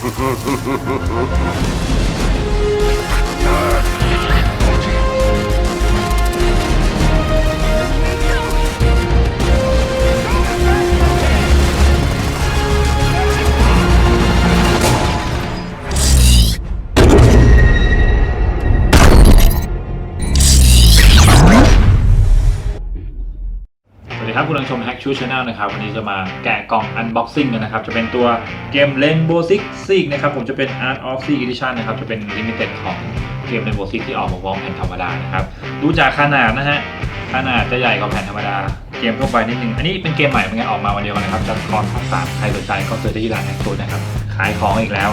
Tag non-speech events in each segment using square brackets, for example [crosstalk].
フフフフフ ครับคุณผู้ชม Hack Shoe Channel นะครับ วันนี้จะมาแกะกล่อง Unboxing กันนะครับ จะเป็นตัวเกม Rainbow Six Siege นะครับ ผมจะเป็น Art of Siege Edition นะครับ จะเป็น Limited ของเกม Rainbow Six ที่ออกมาพร้อมแผ่นธรรมดานะครับ ดูจากขนาดนะฮะ ขนาดจะใหญ่กว่าแผ่นธรรมดา เกมทั่วไปนิดนึง อันนี้เป็นเกมใหม่เหมือนกันออกมาวันเดียวกันนะครับจะคอร์สภาคสามใครสนใจก็ซื้อได้ที่ร้าน Hack Shoe นะครับ ขายของอีกแล้ว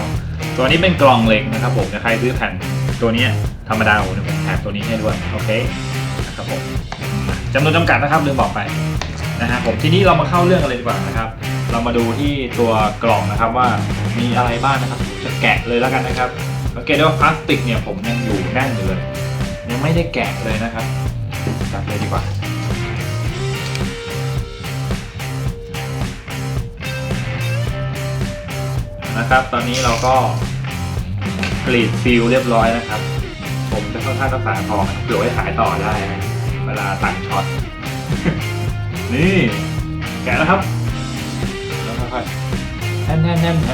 ตัวนี้เป็นกล่องเหล็กนะครับผมใครซื้อแผ่นตัวนี้ธรรมดาผมจะแถมตัวนี้ให้ด้วย โอเค นะครับผมจำนวนจำกัดนะครับลืมบอกไป นะฮะผมทีนี้เรามาเข้าเรื่องกันเลยดีกว่านะครับ เรามาดูที่ตัวกล่องนะครับว่ามีอะไรบ้างนะครับ จะแกะเลยแล้วกันนะครับสังเกตได้ว่าพลาสติกเนี่ยผมยังอยู่แน่นอยู่เลยยังไม่ได้แกะเลยนะครับจัดเลยดีกว่านะครับ ตอนนี้เราก็กรีดฟิลเรียบร้อยนะครับ ผมจะค่อนข้างรักษาของเผื่อไว้ขายต่อได้นะเวลาตัดช็อต นี่ แกะแล้วครับแล้วค่อยๆแทนแทนแทนแท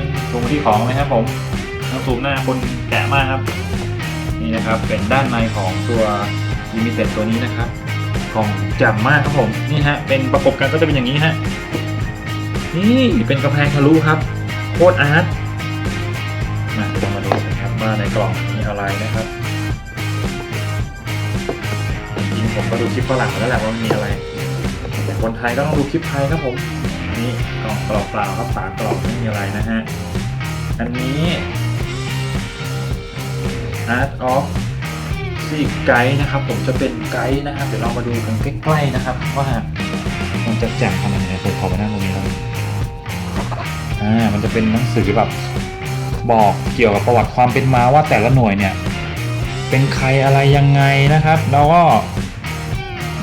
นซูมมาที่ของเลยครับผมต้องซูมหน้าคนแกะมากครับ นี่นะครับเป็นด้านในของตัวลิมิเต็ดตัวนี้นะครับกล่องแจ่มมากครับผมนี่ฮะเป็นประกบกันก็จะเป็นอย่างนี้ฮะนี่เป็นกระแพงทะลุครับโคตรอาร์ตมาเรามาดูกันครับว่าในกล่องมีอะไรนะครับจริงๆผมก็ดูคลิปฝรั่งมาแล้วแหละว่ามันมีอะไรแต่ คนไทยก็ต้องดูคลิปไทยครับผม นี่กล่องเปล่าๆครับฝากล่องไม่มีอะไรนะฮะ อันนี้ Art of ซีไกด์นะครับ ผมจะเป็นไกด์นะครับ เดี๋ยวเรามาดูกันใกล้ๆนะครับ ว่ามันจะแจ่มขนาดไหนผมขอมานั่งตรงนี้แล้วกันอ่ามันจะเป็นหนังสือแบบบอกเกี่ยวกับประวัติความเป็นมาว่าแต่ละหน่วยเนี่ย เป็นใครอะไรยังไงนะครับ แล้วก็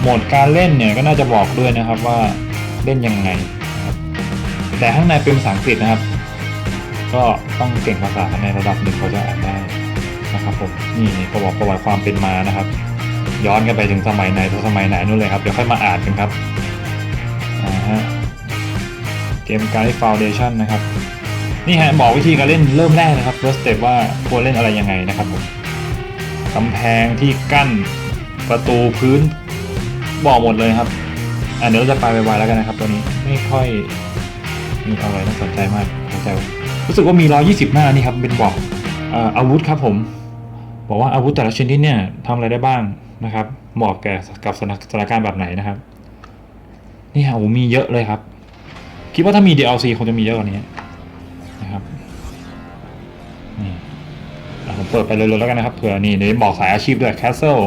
โหมดการเล่นเนี่ยก็น่าจะบอกด้วยนะครับว่าเล่นยังไง แต่ข้างในเป็นภาษาอังกฤษนะครับ ก็ต้องเก่งภาษาในระดับหนึ่งเขาจะอ่านได้นะครับผมนี่ประวัติประวัติความเป็นมานะครับ ย้อนกันไปถึงสมัยไหนถึงสมัยไหนนู่นเลยครับเดี๋ยวค่อยมาอ่านกันครับอ่าฮะเกมไกด์ดฟาวเดชั่นนะครับนี่ฮะบอกวิธีการเล่นเริ่มแรกนะครับ first step ว่าควรเล่นอะไรยังไงนะครับผมกำแพงที่กั้นประตูพื้น บอกหมดเลยครับอ่าเดี๋ยวจะไปไวๆแล้วกันนะครับ ตัวนี้ไม่ค่อยมีอะไรน่าสนใจมากสนใจรู้สึกว่ามี 120 หน้านี่ครับเป็นบอกอาวุธครับผม บอกว่าอาวุธแต่ละชนิดเนี่ยทำอะไรได้บ้างนะครับ เหมาะแก่กับสถานการณ์แบบไหนนะครับ นี่ฮะโอ้มีเยอะเลยครับ คิดว่าถ้ามี DLC คงจะมีเยอะกว่านี้นะครับนี่ผมเปิดไปเลยๆแล้วกันนะครับเผื่อนี่เดี๋ยวบอกสายอาชีพด้วย Castle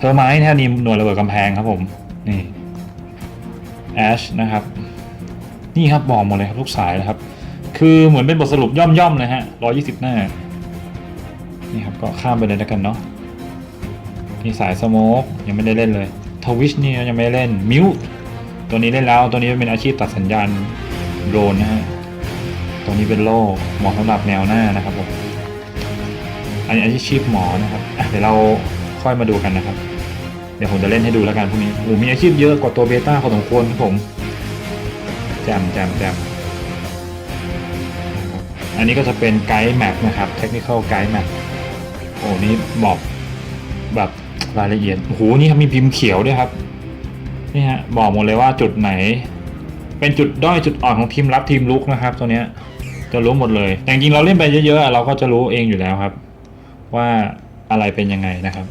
เทอร์ไมท์แท่นี้หน่วยระเบิดกำแพงครับผม นี่แอชนะครับ นี่ครับบอกหมดเลยครับทุกสายนะครับ คือเหมือนเป็นบทสรุปย่อมๆเลยฮะร้อยี่สิบหน้า นี่ครับก็ข้ามไปเลยแล้วกันเนาะนี่สายสโมกยังไม่ได้เล่นเลยทวิชนี่ยังไม่ได้เล่นมิวตัวนี้เล่นแล้วตัวนี้เป็นอาชีพตัดสัญญาณโดรนนะฮะตัวนี้เป็นโล่เหมาะสำหรับแนวหน้านะครับผมอันนี้อาชีพหมอนะครับเดี๋ยวเราค่อยมาดูกันนะครับ ดี๋ยวผมจะเล่นให้ดูแล้วกันพวกนี้โอ้มีอาชีพเยอะกว่าตัวเบต้าพอสมควรครับผมแจมแจมแจมอันนี้ก็จะเป็นไกด์แมปนะครับเทคนิคอลไกด์แมปโอ้นี่บอกแบบรายละเอียดโอ้โหนี่ครับมีพิมพ์เขียวด้วยครับนี่ฮะบอกหมดเลยว่าจุดไหน เป็นจุดด้อยจุดอ่อนของทีมรับทีมลุกนะครับ ตัวเนี้ยจะรู้หมดเลย แต่จริงๆเราเล่นไปเยอะๆ เราก็จะรู้เองอยู่แล้วครับ ว่าอะไรเป็นยังไงนะครับ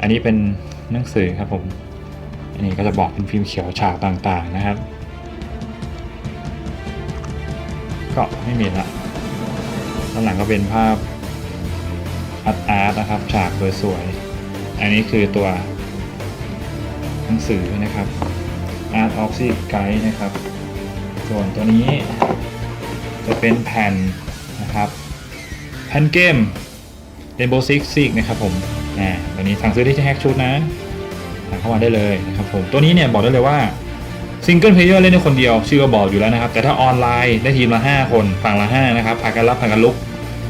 อันนี้เป็น หนังสือครับผมอันนี้ก็จะบอกเป็นพิมพ์เขียวฉากต่างๆนะครับ ก็ไม่มีละด้านหลังก็เป็นภาพอาร์ตอาร์ตนะครับ ฉากสวยๆอันนี้คือตัวหนังสือนะครับ Art of s e Guide นะครับ ส่วนตัวนี้จะเป็นแผ่นนะครับ แผ่นเกม Rainbow Six Siege นะครับผม อ่าตัวนี้สั่งซื้อที่แฮกชุดนะสั่งเข้ามาได้เลยนะครับผมตัวนี้เนี่ยบอกได้เลยว่าซิงเกิลเพลเยอร์เล่นได้คนเดียว ชื่อก็บอกอยู่แล้วนะครับ แต่ถ้าออนไลน์ได้ทีมละ 5 คนฝั่งละ 5 นะครับพากันรับพากันลุก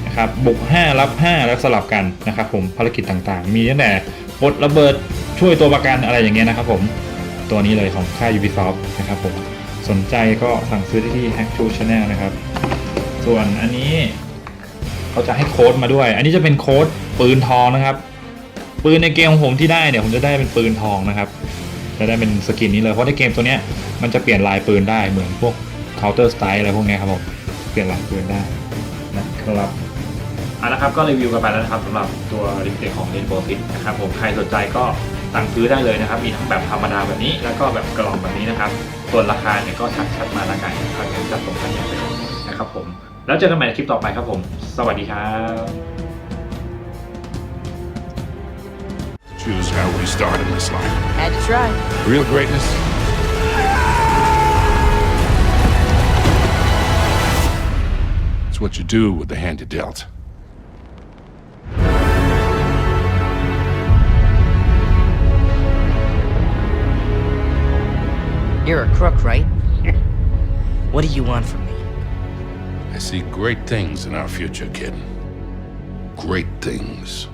นะครับบุก 5 รับ 5 แล้วสลับกันนะครับผมภารกิจต่างๆ มีตั้งแต่ปลดระเบิดช่วยตัวประกันอะไรอย่างเงี้ยนะครับผมตัวนี้เลยของค่าย Ubisoft นะครับผมสนใจก็สั่งซื้อได้ที่ Hack to Channel นะครับ ส่วนอันนี้เขาจะให้โค้ดมาด้วย อันนี้จะเป็นโค้ดปืนทองนะครับ ปืนในเกมของผมที่ได้เนี่ยผมจะได้เป็นปืนทองนะครับ จะได้เป็นสกินนี้เลยเพราะในเกมตัวเนี้ยมันจะเปลี่ยนลายปืนได้เหมือนพวก Counter Strike อะไรพวกนี้ครับผมเปลี่ยนลายปืนได้นะครับเอาละครับก็รีวิวกันไปแล้วนะครับสำหรับตัวรีเฟกของ Rainbow Six นะครับผมใครสนใจก็สั่งซื้อได้เลยนะครับ มีทั้งแบบธรรมดาแบบนี้ แล้วก็แบบกล่องแบบนี้นะครับ ส่วนราคาเนี่ยก็ทักแชทมาแล้วกันทางจะส่งกันอย่างเร็วนะครับผม แล้วเจอกันใหม่ในคลิปต่อไปครับผม สวัสดีครับ Choose how we start in this life. Had to try. Real greatness. It's what you do with the hand you dealt. You're a crook, right? [laughs] what do you want from me? I see great things in our future, kid. Great things.